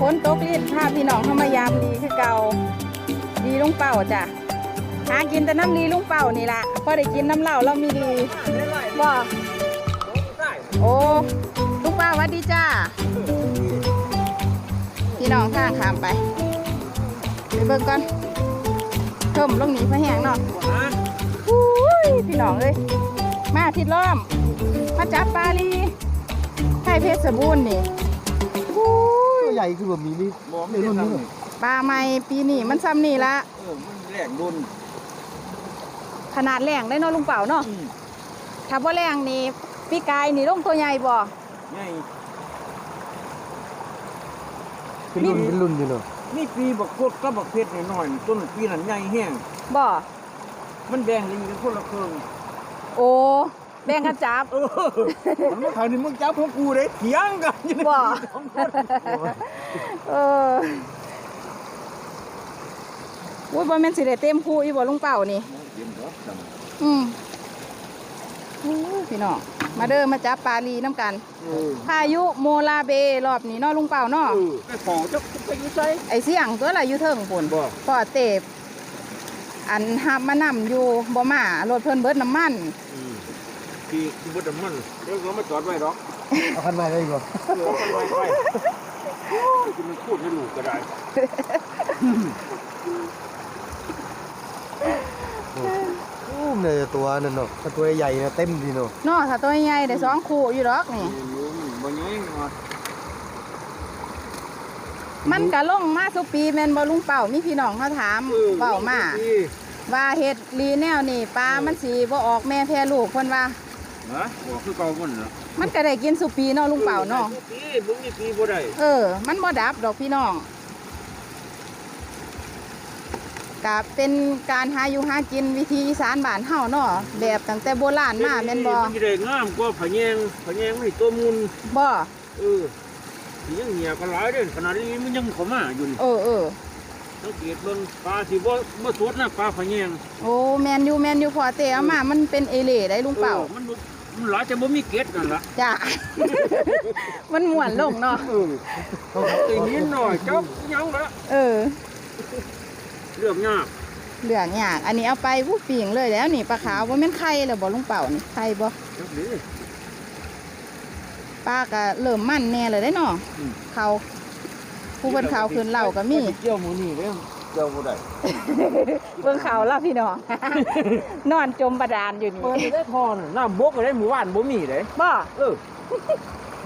ฝนตกลิ้นพาพพี่น้องเข้ามายามดีคือเก่าดีลุงเป่าจ้ะหากินแต่น้ำดีลุงเป่านี่ละพอได้กินน้ำเหล้าเรามีดีบ่โอ้ลุงเป่าวัดดีจ้าพี่น้องข้างขามไปไปเบิ่งก่อนเพิ่มลงหนีพะแหงเนาะอุ้ยพี่น้องเอ้ยมาทิดล้อมมาจับปลาลีไข่เพชรสบูรณ์นี่อุ้ย ใหญ่คือแบบมีนี่บ่ไม่ได้ทำนี่ปลาใหม่ปีนี้มันซ้ำนี่ละเออมันแหลกโดนขนาดแรงได้เนาะลุงเป่าเนาะอืมถ้าบ่แรงนี่พี่กายนี่ลงตัวใหญ่บ่ ไงเป็นรุ่นเป็นรุ่นอยู่เนาะนี่ปีบักโคตรกับบักเพชรน้อยๆต้นปีนั้นใหญ่แห้งบ่ มันแบ่งกันเป็นคนละครึ่งโอ้ แบ่งกันจับ เออมันมาขายนี่มึงจับของกูเด้เถียงกันอยู่ในบ่ สองคนเอออุ้ยบ่แม่นสิได้เต็มคู่อีบ่ลุงเป่านี่เย็นบ่ดอืมอู้พี่น้อง มาเด้อมาจับปลาลีน้ำกันำเออพายุโมลาเบรอบนี้เนาะลุงเป่าเนาะเออไปขอจักไปอยู่ไสไอเสียงตัวละอยู่เทิงปุ่นบ่พอเตบอันหับมานำอยู่บ่มารถเพิ่นเบิดน้ำมัน อืม ที่ที่บ่ดำมันเดี๋ยวก็มาจอดไว้ดอกเอาคันใหม่ได้อีกบ่เออเอาไว้ไว้โอ้ยจะมันพูดให้ลูกก็ได้อู้มเนี่ยตัวนั่นเนาะถ้าตัวใหญ่เนี่ยเต็มดีเนาะเนาะถ้าตัวใหญ่ได้สองคู่อยู่ดอกนี่อยู่มันบ่ใหญ่เนาะมันก็ลงมาสุปีแม่นบ่ลุงเป่ามีพี่น้องเขาถามเว้ามาว่าเฮ็ดลีแนวนี่ปลามันสิบ่ออกแม่แพร่ลูกเพิ่นว่า ฮะบ่คือเก่ามันเนาะมันก็ได้กินสุปีเนาะลุงเป่าเนาะปีมึงนี่ปีบ่ได้เออ มันบ่ดับดอกพี่น้องก็เป็นการหาอยู่หากินวิธีอีสานบ้านเฮาเนาะแบบตั้งแต่โบราณมาแม่นบ่มันสิได้งามกว่าผะแยงผะแยงมันตัวมุนบ่เออสิยังเหี่ยก็หลายเด้อขนาดนี้มันยังเข้ามาอยู่นี่เออเออสังเกตเบิ่งปลาสิบ่บ่สดนะปลาผะแยงโอ้แมนยูแมนยูพอเตะเอามามันเป็นเอเล่ได้ลุงเป่าออมันบ่มัน หลายแต่บ่มีเกล็ดนั่นล่ะจ้ะ มันม่วนลงเนาะ เออเขาตีนิดหน่อยจับยังละเออ เรื่องยากเหลืองยากอันนี้เอาไปผู้ปิ่งเลยแล้วนี่ปลาขาวว่าแม่นไข่แล้วบ่ลุงเป่านี่ไข่บ่จักนี้ปลาก็เริ่มมันแน่เลยได้เนาะอืม เขาผู้เพิ่นขาวขึ้นเหล่าก็มี เกี่ยวหมูนี่เด้อ เกี่ยวบ่ได้เบิ่งเขาแล้วพี่น้อง นอนจมบาดาลอยู่นี่เปิดได้พอน่ะน้ำบกก็ได้หมู่บ้านบ่มีเด้บ่เออ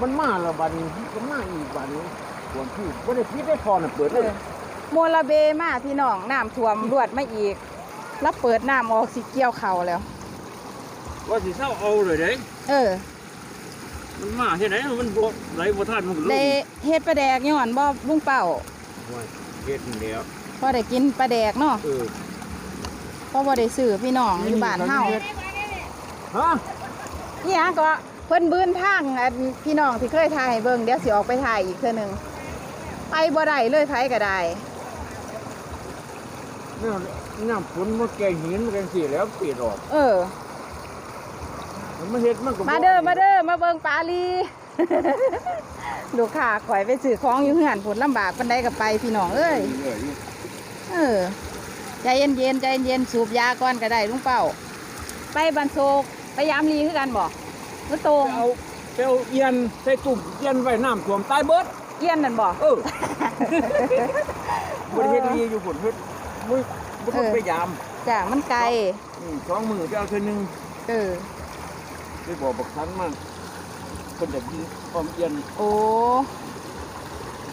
มันมาแล้วบัดนี้มันมาอีกบัดนี้ควรพูดบ่ได้คิดได้พอน่ะเปิดเอเลยอโมลาเบมาพี่น้องน้ำท่วมรวดมาอีก แล้วเปิดน้ำออกสิเกี่ยวเขาแล้ว ว่าสิเศร้าเอาเลยเด้เออ มันมาเฮ็ดไหนมันบ่ไหลบ่ทันมันก็ลงได้เฮ็ดปลาแดกย้อนบ่ลุงเป่าโอ้ยเฮ็ดนี่แหล้ว พอได้กินปลาแดกเนาะเออเพราะบ่ได้ซื้อพี่น้องอยู่บ้านเฮาฮะนี่ฮะก็เพิ่นบื้นทางอันพี่น้องที่เคยถ่ายให้เบิ่งเดี๋ยวสิออกไปถ่ายอีกเทื่อหนึงไปบ่ได้เลยไผก็ได้เนี่ยน้ำฝนมันแกงหินมันแกงสิแล้วเปียดออกเออ มันมาเฮ็ดมันก็บ่มาเด้อมาเด้อมาเบิ่งปลาลี ลูกค้าข่อยไปซื้อของอยู่เฮือนผลลำบากปานใดก็ไปพี่น้องเอ้ยเรื่อย เออ ใจเย็นๆใจเย็นๆสูบยาก่อนก็ได้ลุงเป่าไปบันโศกไปยามลีคือกันบ่มื้อตรงๆเอาไปเอาเอียนใส่ตุ่มเอียนไว้น้ำท่วมตายเบิดเกี้ยนนั่นบ่เออบริเวณนี้อยู่ผลเฮ็ดมุ้ยบุตรพยายามจ้ะมันไกลอืมสองมือจะเอาเท่านึงเออไปบอกบักทันมาคนจะยิงความเอียนโอ้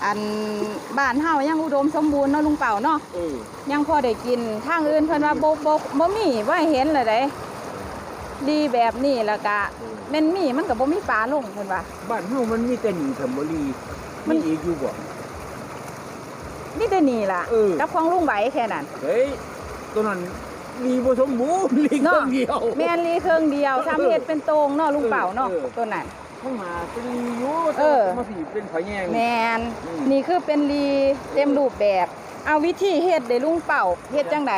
ออันบ้านเฮายังอุดมสมบูรณ์เนาะลุงเป่าเนาะเออยังพอได้กินทางอื่นเพิ่นว่าบ่บ่บ่มีบ่ให้เห็นเลยเด้ดีแบบนี้แล้วก็แม่นมีมันก็บ่มีปลาลงเพิ่นว่า บ้านเฮามันมีแต่หนีธรรมรีมัมันนอีกอยู่บ่ มีแต่นี่ล่ะเออ กับของลุงไหวแค่นั้น เฮ้ยตัวนั้นมีบ่สมบูรณ์ลีเนาะ คนเดียว แม่นลีเครื่องเดียวทำเฮ็ดเป็นโตรงเนาะลุงเป่าเนาะเออตัวนั้น ข้างมาเป็นลีอยู่เออ มาผีเป็นผาแยง แม่นอืม นี่คือเป็นลีเต็มรูปแบบ เอาวิธีเฮ็ดได้ลุงเป่าเฮ็ดจังได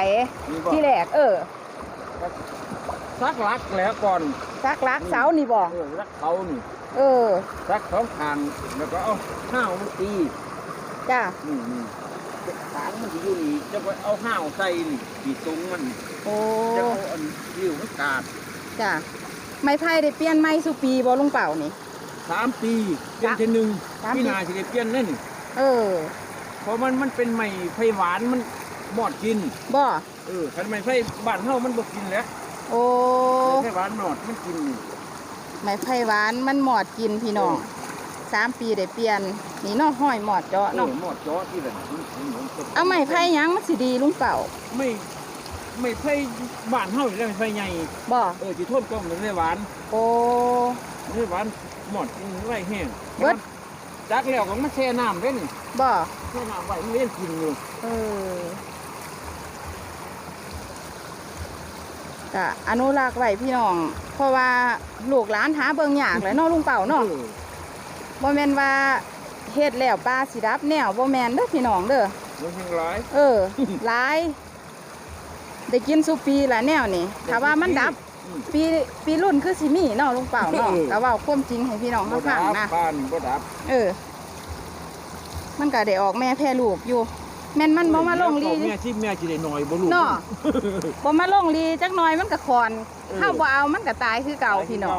นี่บ่ที่แรกเออซักลักแล้วก่อนซักลักเสานี่บ่เออรักเขานี่เออซักสองทานแล้วก็เอาห้าวมันตีจ้านี่นี่ฐานมันสิอยู่นี่จะไปเอาห้าวใส่นี่ที่ตรงมันโอ้จะเอาอันริ้วมันกาดจ้า ไม้ไผ่ได้เปลี่ยนไม้สุปีบ่ลุงเป่านี่ สามปีเปลี่ยนทีหนึ่งสามปี พี่นาสิได้เปลี่ยนนั่นเออเพราะมันมันเป็นไม้ไผ่หวานมันหมอดกิน บ่เออคันไม้ไผ่บ้านเฮามันบ่กินแล้วโอ้ไผ่หวานหมอดมันกินนี่ ไม้ไผ่หวานมันหมอดกินพี่น้องสามปีได้เปลี่ยนนี่เนาะห้อยหมอดเจาะเอเนาะอหมอดจ้อที่แบบมันมันเหมือนกับเอาไม้ไผ่หยังมันสิดีลุงเป่าไม่ ไม่ไผ่บ้านเฮาอยู่แล้วไม้ไผ่ใหญ่บ่เออสิโทษกล้องไม้หวานโอ้ไม้หวานหมอดกินไว้แห้งเบิด จักแล้วก็มาแช่น้ำเด้นี่บ่แช่น้ำไว้มันเล่นกินอยู่เออก็อนุรักษ์ไว้พี่น้อง เพราะว่าลูกหลานหาเบิ่งยากแหล้วเนาะลุงเป่าเนาะ ออบ่แม่นว่าเฮ็ดแล้วปลาสิดับแนวบ่แม่นเด้อพี่น้องเด้อ มันแห้งร้าย เออ หลาย ได้กินสุปีละแนวนี่ถ้าว่ามันดับอืมปีปีรุ่นคือสิมีเนาะลุงเป่าเนาะเออก็เว้าความจริงให้พี่น้องบ่เขาดัฟังบนะบ้านบ่ดับ เออ มันก็ได้ออกแม่แพร่ลูกอยู่แม่นมันบ่มาลงลีเดี๋ยวเขาแม่ที่แม่สิได้หน่อยบ่รู้เนาะบ่มาลงลีจักหน่อยมันก็คอนเออเฮาบ่เอามันก็ตายคือเก่าพี่น้อง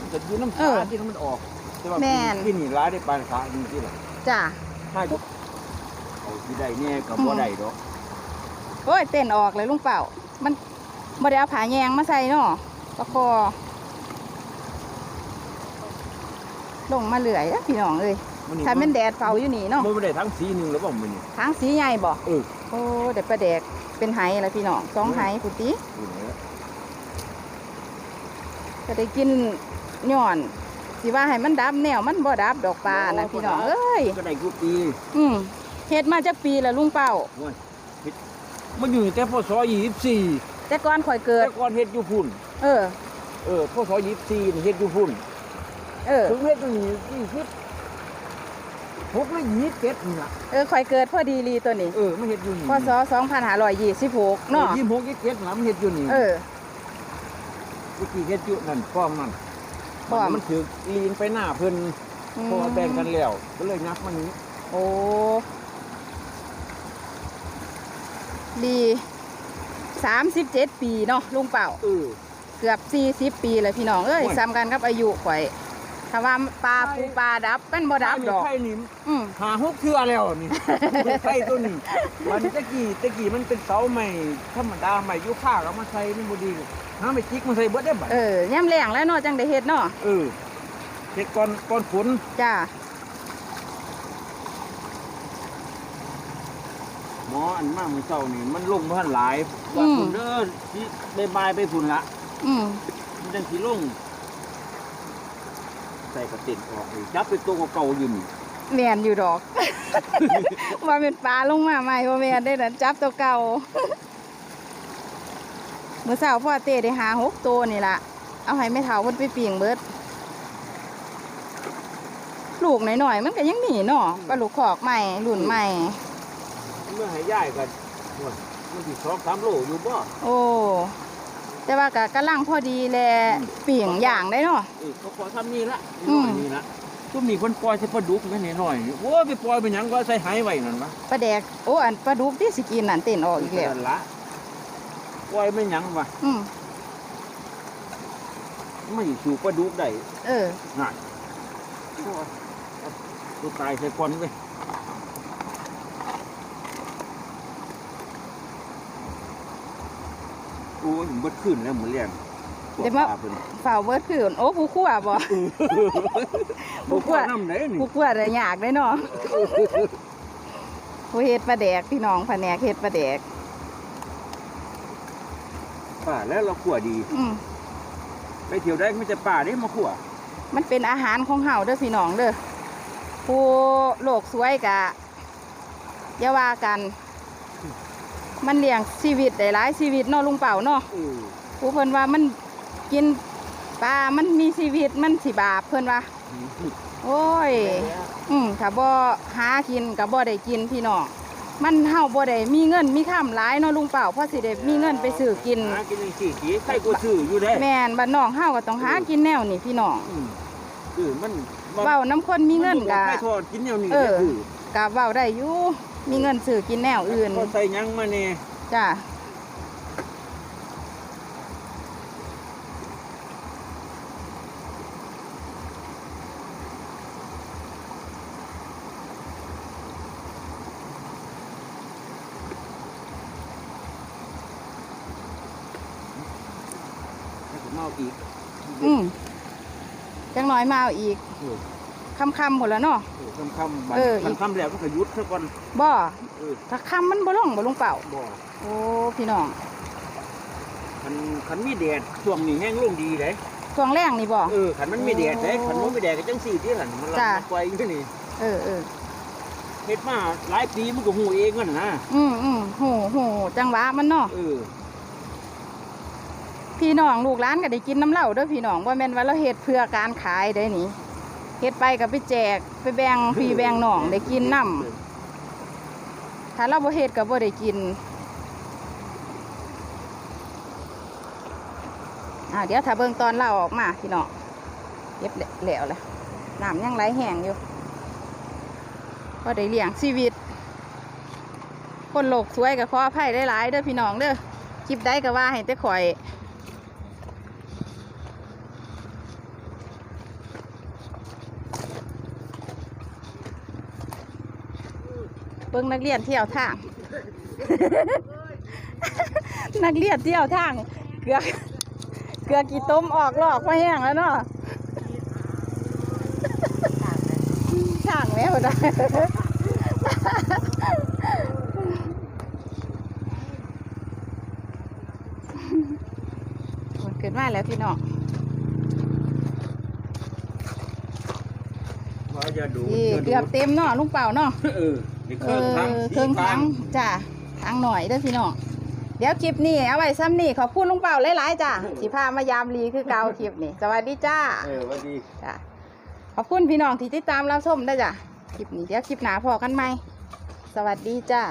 มันจะอยู่น้ำเอตาอที่มันออกแต่ว่าแม่นที่นี่ร้ายได้ปานขาจริงๆล่ะจ้ะถ้าจะเอาที่ได้แน่ก็บ่ได้ดอก โอ้ยเต้นออกเลยลุงเป่า มันบ่ได้เอาผาแยงมาใส่เนาะก็คอลงมาเลื่อยแล้วพี่น้องเอ้ยมันถ้าแม่นแดดเฝ้าอยู่นี่เนาะมันบ่ได้ทั้งสีหนึงแล้วบ่มื้อนี้ทางสีใหญ่บ่เออโอ้เดี๋ยวประแดกเป็นไหแล้วพี่น้องสองไหพุติอยู่นี่แหละก็ได้กินย่อนสิว่าให้มันดับแนวมันบ่ดับดอกปลานะพี่น้องเอ้ยก็ได้กูปี อืมเฮ็ดมาจากปีแล้วลุงเป้าโอ้ยเฮ็ด มันอยู่แต่พศ24แต่ก่อนข่อยเกิด แต่ก่อนเฮ็ดอยู่พุ่น เออ เออพศ24นี่เฮ็ดอยู่พุ่น เออ ถึงเฮ็ดตรงนี้20พกเลย27นี่ล่ะเออข่อยเกิดพอดีลีตัวนี้เออมันเฮ็ดอยู่นี่พศ2526เนาะยี่สิบหกยี่สิบเจ็ดหลังเฮ็ดอยู่นี่เออเมื่อกี้เฮ็ดอยู่นั่นป้อมนั่นป้อมมันถือลีนไปหน้าเพิ่นอืมเพราะว่าแบ่งกันแล้วก็เลยงับมันนี้โอ้ ดี37ปีเนาะลุงเป่า เออ เกือบ40ปีเลยพี่น้องเอ้ยโอ้ยซ้ำกันกับอายุข่อยถ้าว่าปลาปูปลาดับเป็นบ่ดับดอก ไข่นี่อืมหาหกเทื่อแล้วนี่ ไข่ตัวนี้มันตะกี้ตะกี้มันเป็นเสาใหม่ธรรมดาใหม่ยุค่าก็มาใส่มันบ่ดีหาไม่จิกมาใส่เบิดได้บัดเออย่ำแรงแล้วเนาะจังได้เฮ็ดเนาะเออเฮ็ดก่อนก่อนฝนจ้า หม ออันมามื้อเช้านี่มันลงบ่ทันหลายว่าพุ่นเด้อสิบายๆไปพุ่นละอืมมันจังสิลงใส่กระตินออกนี่จับไปตัวเก่าๆอยู่นี่แม่นอยู่ดอก ว่าเป็นปลาลงมาใหม่ว่าแม่นได้นั่นจับตัวเก่าเมื่อเช้าพ่อเต้ได้หาหกตัวนี่ล่ะ เอาให้แม่เฒ่าเพิ่นไปปิ่งเบิด ลูกหน่อยๆมันก็ยังหนีเนาะปลาลูกขอกใหม่รุ่นใหม่ เมื่อให้ย่ายกันโอ้ยมันสิสองสามโลอยู่บ่โอ้ แต่ว่าก็กำลังพอดีแลอืมปิ่งอย่างได้เนาะ เออเขาขอทำนี่ละอืม นี่ละตุ้มนี่คนปล่อยใส่ปลาดุกแค่นี้หน่อยโอ้ยไปปล่อยเป็นหยังก็ใส่หายไว้นั่นวะปลาแดก โอ้ อันปลาดุกที่สิกินนั่นเต้นออกอีกแล้ว นั่นละปล่อยเป็นหยังวะอืมไม่สู่ปลาดุกได้เออ ง่ายโอ้ยเอาตัวตายใส่ก้อนไป โอ้ยมันเบดขึ้นแล้วหมือนแรงขัวเดี๋ยวมา ปลาเพิ่นฝ่าวเบิดคือโอ้ผู้คั่วบ่บ่ขัวน้ำไหนนี่ผู้คั่วได้ยากได้เนาะผู้เฮ็ดปลาแดกพี่น้องแผนกเฮ็ดปลาแดก ป่าแล้วเราขัวดี อืมไปเที่ยวได้ไม่จะป่าได้มาขัวมันเป็นอาหารของเฮาเด้อพี่น้องเด้อผู้โลกสวยกะอย่าว่ากัน มันเลี้ยงชีวิตได้หลายชีวิตเนาะลุงเป่าเนาะเออผู้เพิ่นว่ามันกินปลา มันมีชีวิตมันสิบาปเพิ่นว่า โอ้ย อืมถ้าบ่หากินก็บ่ได้กินพี่น้อง มันเฮาบ่ได้มีเงินมีค่ำหลายเนาะลุงเป่าเพราะสิได้มีเงินไปซื้อกิน หากินจังซี่สิใครก็ซื้ออยู่ได้แม่นบ้านนอกเฮาก็ต้องหากินแนวนี้พี่น้องอืมเออมันเว้าน้ำคนมีเงินมัก็บ่ใครทอดกินแนวนี้เออได้คือก็เว้าได้อยู่ มีเงินซื้อกินแนวอื่นก็ใส่หยังมาแน่จ้าให้ผมเอาอีก อืมจังน้อยมาเอาอีกเออ ค่ำๆหมดแล้วเนาะเออคำคำบัดเอออีคักนคำแล้วก็หยุดซะก่อนบ่เออถ้าค่ำมันบ่ลงบ่ลุงเป่า บ่โอ้พี่น้องคันคันมีแดดช่วงนี้แห้งลงดีเลยช่วงแรงนี่บ่ เออคันมันมีแดดเลยโอ้คันมันมีแดดก็จังสี่ที่หันมันรับจ้ะมาไกวอยู่นี่เออเออเฮ็ดมาหลายปีมันก็หูเองมันนะอืมอืมโหโหจังหวะมันเนาะ เออพี่น้องลูกหลานก็ได้กินน้ำเหล้าเด้อพี่น้องว่าแม่นว่าเราเฮ็ดเพื่อการขายได้นี่ เฮ็ดไปก็ไปแจกไปแบ่งพี่แบ่งน้องได้กินน้ำถ้าเราบ่เฮ็ดก็บ่ได้กินอ่าเดี๋ยวถ้าเบิ่งตอนเราออกมาพี่น้องเก็บแล้วแหละน้ำยังไหลแห้งอยู่ก็ได้เลี้ยงชีวิต คนโลกสวยกับขออภัยได้หลายๆเด้อพี่น้องเด้อคลิปได้ก็ว่าให้แต่ข่อย บิ่งนักเรียนเที่ยวทาง นักเรียนเที่ยวทาง เกลือเกลือกี่ต้มออกลอกมาแห้งแล้วเนาะทางแม่ได้คนเกิดมาแล้วพี่น้องว่าอย่าดูนี่อย่าดูเกือบเต็มเนาะลุงเป่าเนาะ เออนี่เอเครื่องอทั้งเครื่องทั้งจ้ะทั้งหน่อยเด้อพี่น้องเดี๋ยวคลิปนี้เอาไว้ซ้ำนี่ขอบคุณลุงเป่าหลายๆจ้ะสิพามายามรีคือเก่าคลิปนี้สวัสดีจ้าเออว่าดีจ้ะขอบคุณพี่น้องที่ติดตามรับชมได้อจ้ะคลิปนี้เดี๋ยวคลิปหนาพอกันไหมสวัสดีจ้า